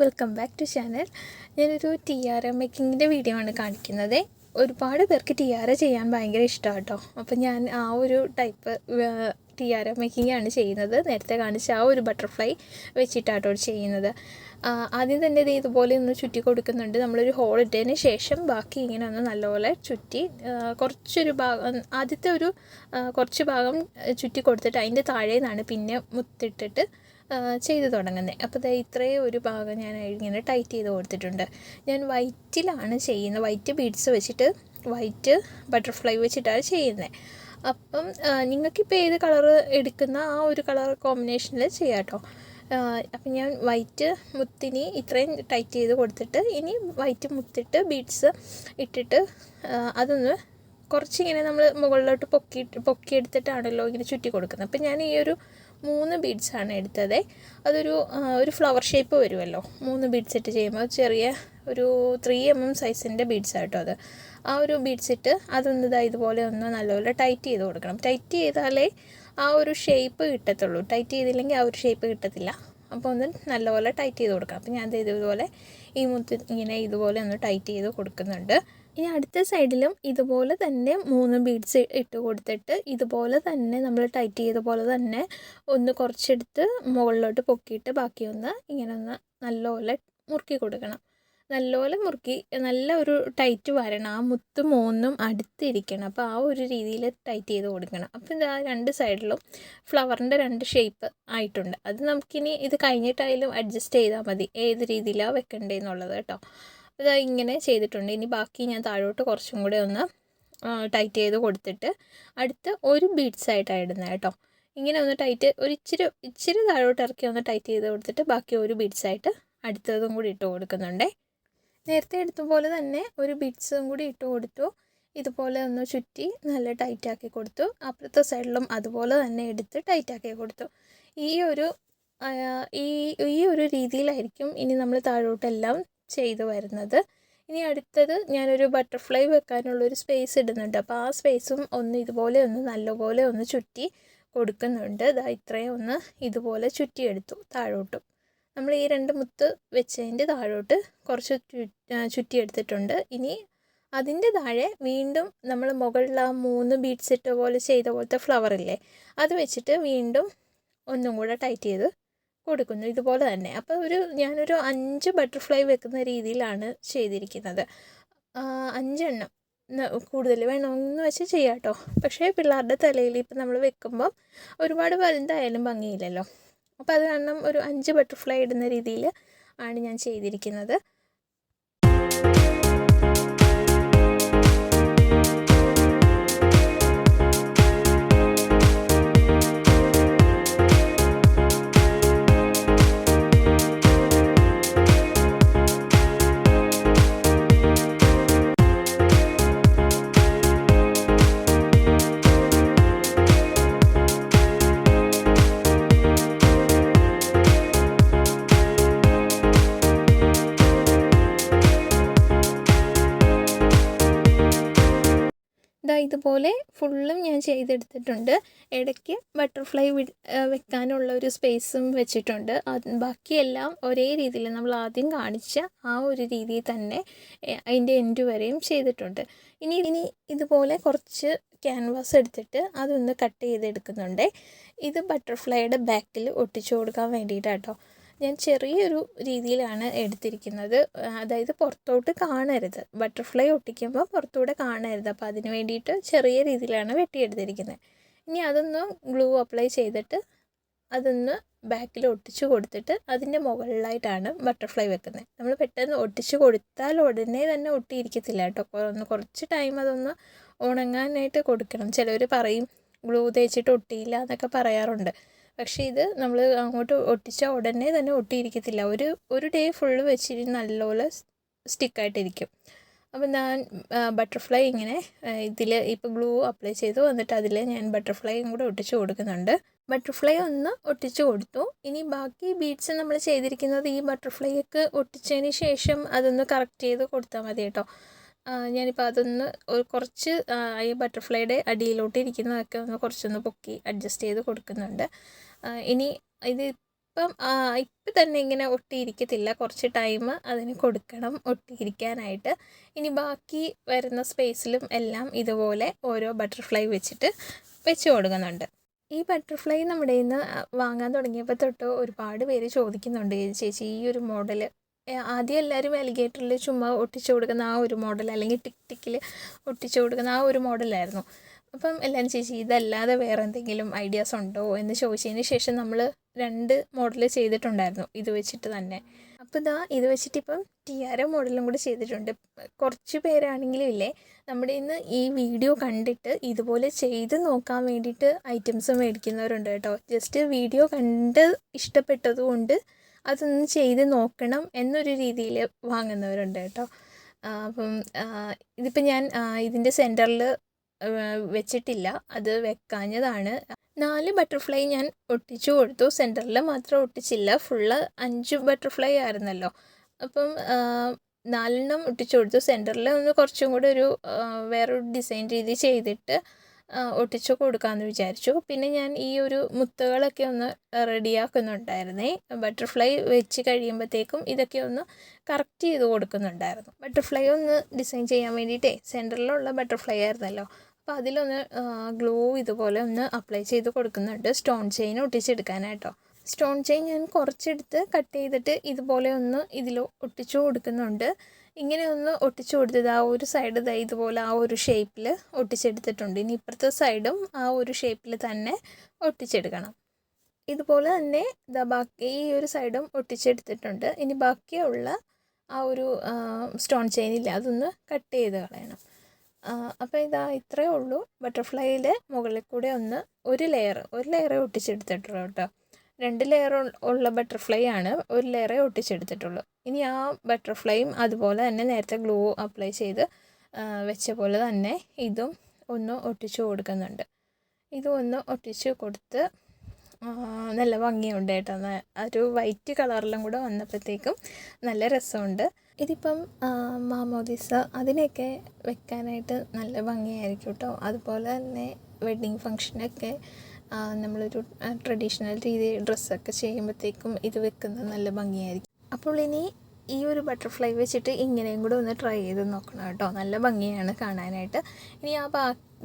Welcome back to channel. ഞാനൊരു tiara മേക്കിങ്ങിന്റെ video ആണ് കാണിക്കുന്നത്. ഒരുപാട് പേർക്ക് ടി ആർ ചെയ്യാൻ ഭയങ്കര ഇഷ്ടമാണ് കേട്ടോ അപ്പോൾ ഞാൻ ആ ഒരു ടൈപ്പ് ടി ആർ മേക്കിംഗ് ആണ് ചെയ്യുന്നത്. നേരത്തെ കാണിച്ച ആ ഒരു ബട്ടർഫ്ലൈ വെച്ചിട്ടാട്ടോ ചെയ്യുന്നത്. ആദ്യം തന്നെ ഇത് ഇതുപോലെ ഒന്ന് ചുറ്റി കൊടുക്കുന്നുണ്ട്. നമ്മളൊരു ഹോൾ ഇട്ടതിന് ശേഷം ബാക്കി ഇങ്ങനെ ഒന്ന് നല്ലപോലെ ചുറ്റി കുറച്ചൊരു ഭാഗം ആദ്യത്തെ ഒരു കുറച്ച് ഭാഗം ചുറ്റി കൊടുത്തിട്ട് അതിന്റെ താഴെ നിന്നാണ് പിന്നെ മുത്തിട്ടിട്ട് ചെയ്ത് തുടങ്ങുന്നത് അപ്പോൾ ദേ ഇത്രയും ഒരു ഭാഗം ഞാൻ ഇങ്ങനെ ടൈറ്റ് ചെയ്ത് കൊടുത്തിട്ടുണ്ട്. ഞാൻ വൈറ്റിലാണ് ചെയ്യുന്നത്. വൈറ്റ് ബീഡ്സ് വെച്ചിട്ട് വൈറ്റ് ബട്ടർഫ്ലൈ വെച്ചിട്ടാണ് ചെയ്യുന്നത് അപ്പം നിങ്ങൾക്കിപ്പോൾ ഏത് കളർ എടുക്കുന്ന ആ ഒരു കളർ കോമ്പിനേഷനിൽ ചെയ്യാം കേട്ടോ അപ്പം ഞാൻ വൈറ്റ് മുത്തിനി ഇത്രയും ടൈറ്റ് ചെയ്ത് കൊടുത്തിട്ട് ഇനി വൈറ്റ് മുത്തിട്ട് ബീഡ്സ് ഇട്ടിട്ട് അതൊന്ന് കുറച്ചിങ്ങനെ നമ്മൾ മുകളിലോട്ട് പൊക്കി പൊക്കിയെടുത്തിട്ടാണല്ലോ ഇങ്ങനെ ചുറ്റി കൊടുക്കുന്നത്. അപ്പം ഞാൻ ഈ ഒരു മൂന്ന് ബീഡ്സാണ് എടുത്തത്. അതൊരു ഒരു ഫ്ലവർ ഷേപ്പ് വരുമല്ലോ. മൂന്ന് ബീഡ്സ് ഇട്ട് ചെയ്യുമ്പോൾ ചെറിയ ഒരു ത്രീ എം എം സൈസിന്റെ ബീഡ്സ് ആട്ടോ അത്. ആ ഒരു ബീഡ്സ് ഇട്ട് അതൊന്ന് ഇതാ ഇതുപോലെ ഒന്ന് നല്ലപോലെ ടൈറ്റ് ചെയ്ത് കൊടുക്കണം. ടൈറ്റ് ചെയ്താലേ ആ ഒരു ഷേപ്പ് കിട്ടത്തുള്ളൂ. ടൈറ്റ് ചെയ്തില്ലെങ്കിൽ ആ ഒരു ഷേപ്പ് കിട്ടത്തില്ല. അപ്പോൾ ഒന്ന് നല്ലപോലെ ടൈറ്റ് ചെയ്ത് കൊടുക്കണം. അപ്പോൾ ഞാൻ ഇതുപോലെ ഈ മുത്ത് ഇങ്ങനെ ഇതുപോലെ ഒന്ന് ടൈറ്റ് ചെയ്ത് കൊടുക്കുന്നുണ്ട്. ഇനി അടുത്ത സൈഡിലും ഇതുപോലെ തന്നെ മൂന്ന് ബീഡ്സ് ഇട്ട് കൊടുത്തിട്ട് ഇതുപോലെ തന്നെ നമ്മൾ ടൈറ്റ് ചെയ്ത പോലെ തന്നെ ഒന്ന് കുറച്ചെടുത്ത് മുകളിലോട്ട് പൊക്കിയിട്ട് ബാക്കിയൊന്ന് ഇങ്ങനെ ഒന്ന് നല്ലപോലെ മുറുക്കി കൊടുക്കണം. നല്ലപോലെ മുറുക്കി നല്ല ഒരു ടൈറ്റ് വരണം. ആ മുത്ത് മൂന്നും അടുത്തിരിക്കണം. അപ്പോൾ ആ ഒരു രീതിയിൽ ടൈറ്റ് ചെയ്ത് കൊടുക്കണം. അപ്പോൾ ഇത് ആ രണ്ട് സൈഡിലും ഫ്ലവറിന്റെ രണ്ട് ഷേപ്പ് ആയിട്ടുണ്ട്. അത് നമുക്കിനി ഇത് കഴിഞ്ഞിട്ടായാലും അഡ്ജസ്റ്റ് ചെയ്താൽ മതി. ഏത് രീതിയിലാണ് വെക്കേണ്ടതെന്നുള്ളത് കേട്ടോ. ഇങ്ങനെ ചെയ്തിട്ടുണ്ട്. ഇനി ബാക്കി ഞാൻ താഴോട്ട് കുറച്ചും കൂടെ ഒന്ന് ടൈറ്റ് ചെയ്ത് കൊടുത്തിട്ട് അടുത്ത് ഒരു ബീഡ്സ് ആയിട്ടാണ് ഇടുന്നത് കേട്ടോ. ഇങ്ങനെ ഒന്ന് ടൈറ്റ് ഒരു ഇച്ചിരി ഇച്ചിരി താഴോട്ട് ഇറക്കി ഒന്ന് ടൈറ്റ് ചെയ്ത് കൊടുത്തിട്ട് ബാക്കി ഒരു ബീഡ്സ് ആയിട്ട് അടുത്തതും കൂടി ഇട്ട് കൊടുക്കുന്നുണ്ടേ. നേരത്തെ എടുത്ത പോലെ തന്നെ ഒരു ബീഡ്സും കൂടി ഇട്ട് കൊടുത്തു. ഇതുപോലെ ഒന്ന് ചുറ്റി നല്ല ടൈറ്റാക്കി കൊടുത്തു. അപ്പുറത്തെ സൈഡിലും അതുപോലെ തന്നെ എടുത്ത് ടൈറ്റാക്കി കൊടുത്തു. ഈ ഒരു ഈ ഈ ഒരു രീതിയിലായിരിക്കും ഇനി നമ്മൾ താഴോട്ടെല്ലാം ചെയ്തു വരുന്നത്. ഇനി അടുത്തത് ഞാനൊരു ബട്ടർഫ്ലൈ വെക്കാനുള്ളൊരു സ്പേസ് ഇടുന്നുണ്ട്. അപ്പോൾ ആ സ്പേസും ഒന്ന് ഇതുപോലെ ഒന്ന് നല്ലപോലെ ഒന്ന് ചുറ്റി കൊടുക്കുന്നുണ്ട്. ഇതാ ഇത്രയും ഒന്ന് ഇതുപോലെ ചുറ്റിയെടുത്തു താഴോട്ടും. നമ്മൾ ഈ രണ്ട് മുത്ത് വെച്ചതിന്റെ താഴോട്ട് കുറച്ച് ചുറ്റിയെടുത്തിട്ടുണ്ട്. ഇനി അതിന്റെ താഴെ വീണ്ടും നമ്മൾ മുകളിൽ ആ മൂന്ന് ബീഡ്സ് ഇട്ട പോലെ ചെയ്ത പോലത്തെ ഫ്ലവർ ഇല്ലേ? അത് വെച്ചിട്ട് വീണ്ടും ഒന്നും കൂടെ ടൈറ്റ് ചെയ്ത് കൊടുക്കുന്നു. ഇതുപോലെ തന്നെ. അപ്പോൾ ഒരു ഞാനൊരു അഞ്ച് ബട്ടർഫ്ലൈ വെക്കുന്ന രീതിയിലാണ് ചെയ്തിരിക്കുന്നത്. അഞ്ചെണ്ണം കൂടുതൽ വേണമെന്ന് വെച്ച് ചെയ്യാം കേട്ടോ പക്ഷേ പിള്ളേരുടെ തലയിൽ ഇപ്പം നമ്മൾ വെക്കുമ്പം ഒരുപാട് വലുതായാലും ഭംഗിയില്ലല്ലോ. അപ്പോൾ അത് കാരണം ഒരു അഞ്ച് ബട്ടർഫ്ലൈ ഇടുന്ന രീതിയിൽ ആണ് ഞാൻ ചെയ്തിരിക്കുന്നത്. ഇതുപോലെ ഫുള്ളും ഞാൻ ചെയ്തെടുത്തിട്ടുണ്ട്. ഇടയ്ക്ക് ബട്ടർഫ്ലൈ വെക്കാനുള്ള ഒരു സ്പേസും വെച്ചിട്ടുണ്ട്. ബാക്കിയെല്ലാം ഒരേ രീതിയിൽ നമ്മൾ ആദ്യം കാണിച്ച ആ ഒരു രീതിയിൽ തന്നെ അതിന്റെ എൻഡ് വരെയും ചെയ്തിട്ടുണ്ട്. ഇനി ഇനി ഇതുപോലെ കുറച്ച് ക്യാൻവാസ് എടുത്തിട്ട് അതൊന്ന് കട്ട് ചെയ്തെടുക്കുന്നുണ്ട്. ഇത് ബട്ടർഫ്ലൈയുടെ ബാക്കിൽ ഒട്ടിച്ചു കൊടുക്കാൻ വേണ്ടിയിട്ടാട്ടോ. ഞാൻ ചെറിയൊരു രീതിയിലാണ് എടുത്തിരിക്കുന്നത്. അതായത് പുറത്തോട്ട് കാണരുത്. ബട്ടർഫ്ലൈ ഒട്ടിക്കുമ്പോൾ പുറത്തൂടെ കാണരുത്. അപ്പോൾ അതിന് വേണ്ടിയിട്ട് ചെറിയ രീതിയിലാണ് വെട്ടിയെടുത്തിരിക്കുന്നത്. ഇനി അതൊന്ന് ഗ്ലൂ അപ്ലൈ ചെയ്തിട്ട് അതൊന്ന് ബാക്കിൽ ഒട്ടിച്ചു കൊടുത്തിട്ട് അതിന്റെ മുകളിലായിട്ടാണ് ബട്ടർഫ്ലൈ വെക്കുന്നത്. നമ്മൾ പെട്ടെന്ന് ഒട്ടിച്ചു കൊടുത്താൽ ഉടനെ തന്നെ ഒട്ടിയിരിക്കത്തില്ല കേട്ടോ. ഒന്ന് കുറച്ച് ടൈം അതൊന്ന് ഉണങ്ങാനായിട്ട് കൊടുക്കണം. ചിലവർ പറയും ഗ്ലൂ തേച്ചിട്ട് ഒട്ടിയില്ല എന്നൊക്കെ പറയാറുണ്ട്. പക്ഷേ ഇത് നമ്മൾ അങ്ങോട്ട് ഒട്ടിച്ച ഉടനെ തന്നെ ഒട്ടിയിരിക്കത്തില്ല. ഒരു ഒരു ഡേ ഫുള്ള് വെച്ചിരുന്ന് നല്ലപോലെ സ്റ്റിക്കായിട്ടിരിക്കും അപ്പം ഞാൻ ബട്ടർഫ്ലൈ ഇങ്ങനെ ഇതിൽ ഇപ്പോൾ ഗ്ലൂ അപ്ലൈ ചെയ്തു. എന്നിട്ട് അതിൽ ഞാൻ ബട്ടർഫ്ലൈയും കൂടെ ഒട്ടിച്ചു കൊടുക്കുന്നുണ്ട്. ബട്ടർഫ്ലൈ ഒന്ന് ഒട്ടിച്ചു കൊടുത്തു. ഇനി ബാക്കി ബീഡ്സ് നമ്മൾ ചെയ്തിരിക്കുന്നത് ഈ ബട്ടർഫ്ലൈക്ക് ഒട്ടിച്ചതിന് ശേഷം അതൊന്ന് കറക്റ്റ് ചെയ്ത് കൊടുത്താൽ മതി കേട്ടോ. ഞാനിപ്പോൾ അതൊന്ന് ഒരു കുറച്ച് ഈ ബട്ടർഫ്ലൈയുടെ അടിയിലോട്ട് ഇരിക്കുന്നതൊക്കെ ഒന്ന് കുറച്ചൊന്ന് പൊക്കി അഡ്ജസ്റ്റ് ചെയ്ത് കൊടുക്കുന്നുണ്ട്. ഇനി ഇത് ഇപ്പം ഇപ്പം തന്നെ ഇങ്ങനെ ഒട്ടിയിരിക്കത്തില്ല. കുറച്ച് ടൈം അതിന് കൊടുക്കണം ഒട്ടിയിരിക്കാനായിട്ട്. ഇനി ബാക്കി വരുന്ന സ്പേസിലും എല്ലാം ഇതുപോലെ ഓരോ ബട്ടർഫ്ലൈ വെച്ചിട്ട് വെച്ച് കൊടുക്കുന്നുണ്ട്. ഈ ബട്ടർഫ്ലൈ നമ്മുടെ ഇന്ന് വാങ്ങാൻ തുടങ്ങിയപ്പോൾ തൊട്ട് ഒരുപാട് പേര് ചോദിക്കുന്നുണ്ട് ചേച്ചി ഈ ഒരു മോഡൽ ആദ്യം എല്ലാവരും അലിഗേറ്ററിൽ ചുമ്മാ ഒട്ടിച്ചു കൊടുക്കുന്ന ആ ഒരു മോഡൽ അല്ലെങ്കിൽ ടിക് ടിക്കിൽ ഒട്ടിച്ചു കൊടുക്കുന്ന ആ ഒരു മോഡലായിരുന്നു. അപ്പം എല്ലാവരും ചേച്ചി ഇതല്ലാതെ വേറെ എന്തെങ്കിലും ഐഡിയാസ് ഉണ്ടോ? എന്ന് ചോദിച്ചതിന് ശേഷം നമ്മൾ രണ്ട് മോഡൽ ചെയ്തിട്ടുണ്ടായിരുന്നു ഇത് വെച്ചിട്ട് തന്നെ. അപ്പോൾ ഇതാ ഇത് വെച്ചിട്ട് ഇപ്പം ടിയാര മോഡലും കൂടി ചെയ്തിട്ടുണ്ട്. കുറച്ച് പേരാണെങ്കിലും ഇല്ലേ നമ്മുടെ ഇന്ന് ഈ വീഡിയോ കണ്ടിട്ട് ഇതുപോലെ ചെയ്ത് നോക്കാൻ വേണ്ടിയിട്ട് ഐറ്റംസ് മേടിക്കുന്നവരുണ്ട് കേട്ടോ. ജസ്റ്റ് വീഡിയോ കണ്ട് ഇഷ്ടപ്പെട്ടതുകൊണ്ട് അതൊന്ന് ചെയ്ത് നോക്കണം എന്നൊരു രീതിയിൽ വാങ്ങുന്നവരുണ്ട് കേട്ടോ. അപ്പം ഇതിപ്പോൾ ഞാൻ ഇതിന്റെ സെന്ററിൽ വെച്ചിട്ടില്ല. അത് വെക്കാഞ്ഞതാണ്. നാല് ബട്ടർഫ്ലൈ ഞാൻ ഒട്ടിച്ചു കൊടുത്തു. സെന്ററിൽ മാത്രം ഒട്ടിച്ചില്ല. ഫുള്ള് അഞ്ച് ബട്ടർഫ്ലൈ ആയിരുന്നല്ലോ. അപ്പം നാലെണ്ണം ഒട്ടിച്ചു കൊടുത്തു. സെന്ററിൽ ഒന്ന് കുറച്ചും കൂടെ ഒരു വേറൊരു ഡിസൈൻ രീതി ചെയ്തിട്ട് ഒട്ടിച്ചു കൊടുക്കാമെന്ന് വിചാരിച്ചു. പിന്നെ ഞാൻ ഈ ഒരു മുത്തുകളൊക്കെ ഒന്ന് റെഡിയാക്കുന്നുണ്ടായിരുന്നേ. ബട്ടർഫ്ലൈ വെച്ച് കഴിയുമ്പോഴത്തേക്കും ഇതൊക്കെ ഒന്ന് കറക്റ്റ് ചെയ്ത് കൊടുക്കുന്നുണ്ടായിരുന്നു. ബട്ടർഫ്ലൈ ഒന്ന് ഡിസൈൻ ചെയ്യാൻ വേണ്ടിയിട്ടേ സെന്ററിലുള്ള ബട്ടർഫ്ലൈ ആയിരുന്നല്ലോ. അപ്പോൾ അതിലൊന്ന് ഗ്ലൂ ഇതുപോലെ ഒന്ന് അപ്ലൈ ചെയ്ത് കൊടുക്കുന്നുണ്ട്. സ്റ്റോൺ ചെയിൻ ഒട്ടിച്ചെടുക്കാനായിട്ടോ. സ്റ്റോൺ ചെയിൻ ഞാൻ കുറച്ചെടുത്ത് കട്ട് ചെയ്തിട്ട് ഇതുപോലെ ഒന്ന് ഇതിൽ ഒട്ടിച്ചു കൊടുക്കുന്നുണ്ട്. ഇങ്ങനെ ഒന്ന് ഒട്ടിച്ചു കൊടുത്തത് ആ ഒരു സൈഡ് ഇതാ ഇതുപോലെ ആ ഒരു ഷേപ്പിൽ ഒട്ടിച്ചെടുത്തിട്ടുണ്ട്. ഇനി ഇപ്പുറത്തെ സൈഡും ആ ഒരു ഷേപ്പിൽ തന്നെ ഒട്ടിച്ചെടുക്കണം. ഇതുപോലെ തന്നെ ദാ ബാക്കി ഈ ഒരു സൈഡും ഒട്ടിച്ചെടുത്തിട്ടുണ്ട്. ഇനി ബാക്കിയുള്ള ആ ഒരു സ്റ്റോൺ ചെയിനില്ല അതൊന്ന് കട്ട് ചെയ്ത് കളയണം. അപ്പോൾ ഇതാ ഇത്രയേ ഉള്ളൂ. ബട്ടർഫ്ലൈയിൽ മുകളിൽ കൂടെ ഒന്ന് ഒരു ലെയർ ഒരു ലെയറേ ഒട്ടിച്ചെടുത്തിട്ടുള്ളൂ കേട്ടോ. രണ്ട് ലെയർ ഉള്ള ബട്ടർഫ്ലൈ ആണ് ഒരു ലെയറേ ഒട്ടിച്ചെടുത്തിട്ടുള്ളൂ. ഇനി ആ ബട്ടർഫ്ലൈയും അതുപോലെ തന്നെ നേരത്തെ ഗ്ലൂ അപ്ലൈ ചെയ്ത് വെച്ച പോലെ തന്നെ ഇതും ഒന്ന് ഒട്ടിച്ചു കൊടുക്കുന്നുണ്ട്. ഇതും ഒന്ന് ഒട്ടിച്ചു കൊടുത്ത് നല്ല ഭംഗിയുണ്ട് കേട്ടോ. ഒരു വൈറ്റ് കളറിലും കൂടെ വന്നപ്പോഴത്തേക്കും നല്ല രസമുണ്ട്. ഇതിപ്പം മാമോദിസ അതിനൊക്കെ വെക്കാനായിട്ട് നല്ല ഭംഗിയായിരിക്കും കേട്ടോ. അതുപോലെ തന്നെ വെഡ്ഡിങ് ഫങ്ഷനൊക്കെ നമ്മളൊരു ട്രഡീഷണൽ രീതി ഡ്രസ്സൊക്കെ ചെയ്യുമ്പോഴത്തേക്കും ഇത് വെക്കുന്നത് നല്ല ഭംഗിയായിരിക്കും. അപ്പോൾ ഇനി ഈ ഒരു ബട്ടർഫ്ലൈ വെച്ചിട്ട് ഇങ്ങനെയും കൂടെ ഒന്ന് ട്രൈ ചെയ്ത് നോക്കണം കേട്ടോ. നല്ല ഭംഗിയാണ് കാണാനായിട്ട്. ഇനി ആ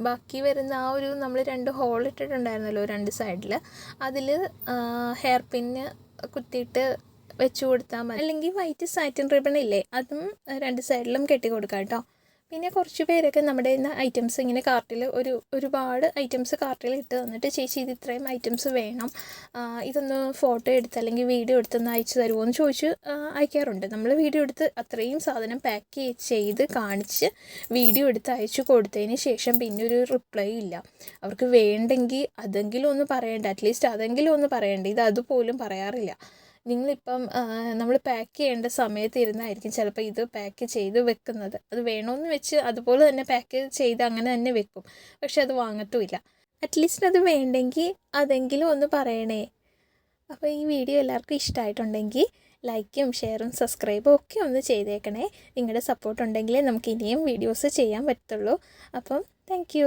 ബാക്കി വരുന്ന ആ ഒരു നമ്മൾ രണ്ട് ഹോൾ ഇട്ടിട്ടുണ്ടായിരുന്നല്ലോ രണ്ട് സൈഡിൽ അതിൽ ഹെയർ പിന്ന് കുത്തിയിട്ട് വെച്ചു കൊടുത്താൽ മതി. അല്ലെങ്കിൽ വൈറ്റ് സാറ്റിൻ റിബൺ ഇല്ലേ അതും രണ്ട് സൈഡിലും കെട്ടി കൊടുക്കാം കേട്ടോ. പിന്നെ കുറച്ച് പേരൊക്കെ നമ്മുടെ ഐറ്റംസ് ഇങ്ങനെ കാർട്ടിൽ ഒരു ഒരുപാട് ഐറ്റംസ് കാർട്ടിൽ ഇട്ട് തന്നിട്ട് ചേച്ചി ഇത് ഇത്രയും ഐറ്റംസ് വേണം. ഇതൊന്ന് ഫോട്ടോ എടുത്ത് അല്ലെങ്കിൽ വീഡിയോ എടുത്തൊന്ന് അയച്ചു തരുമോ എന്ന് ചോദിച്ച് അയക്കാറുണ്ട്. നമ്മൾ വീഡിയോ എടുത്ത് അത്രയും സാധനം പാക്ക് ചെയ്ത് കാണിച്ച് വീഡിയോ എടുത്ത് അയച്ചു കൊടുത്തതിന് ശേഷം പിന്നെ ഒരു റിപ്ലൈ ഇല്ല. അവർക്ക് വേണ്ടെങ്കിൽ അതെങ്കിലും ഒന്ന് പറയേണ്ട. അറ്റ്ലീസ്റ്റ് അതെങ്കിലും ഒന്ന് പറയേണ്ട. ഇത് അതുപോലും പറയാറില്ല. നിങ്ങളിപ്പം നമ്മൾ പാക്ക് ചെയ്യേണ്ട സമയത്ത് ഇരുന്നായിരിക്കും ചിലപ്പോൾ ഇത് പാക്ക് ചെയ്ത് വെക്കുന്നത്. അത് വേണമെന്ന് വെച്ച് അതുപോലെ തന്നെ പാക്ക് ചെയ്ത് അങ്ങനെ തന്നെ വെക്കും. പക്ഷെ അത് വാങ്ങത്തുമില്ല. അറ്റ്ലീസ്റ്റ് അത് വേണ്ടെങ്കിൽ അതെങ്കിലും ഒന്ന് പറയണേ. അപ്പോൾ ഈ വീഡിയോ എല്ലാവർക്കും ഇഷ്ടമായിട്ടുണ്ടെങ്കിൽ ലൈക്കും ഷെയറും സബ്സ്ക്രൈബും ഒക്കെ ഒന്ന് ചെയ്തേക്കണേ. നിങ്ങളുടെ സപ്പോർട്ട് ഉണ്ടെങ്കിലേ നമുക്ക് ഇനിയും വീഡിയോസ് ചെയ്യാൻ പറ്റുള്ളൂ അപ്പം താങ്ക്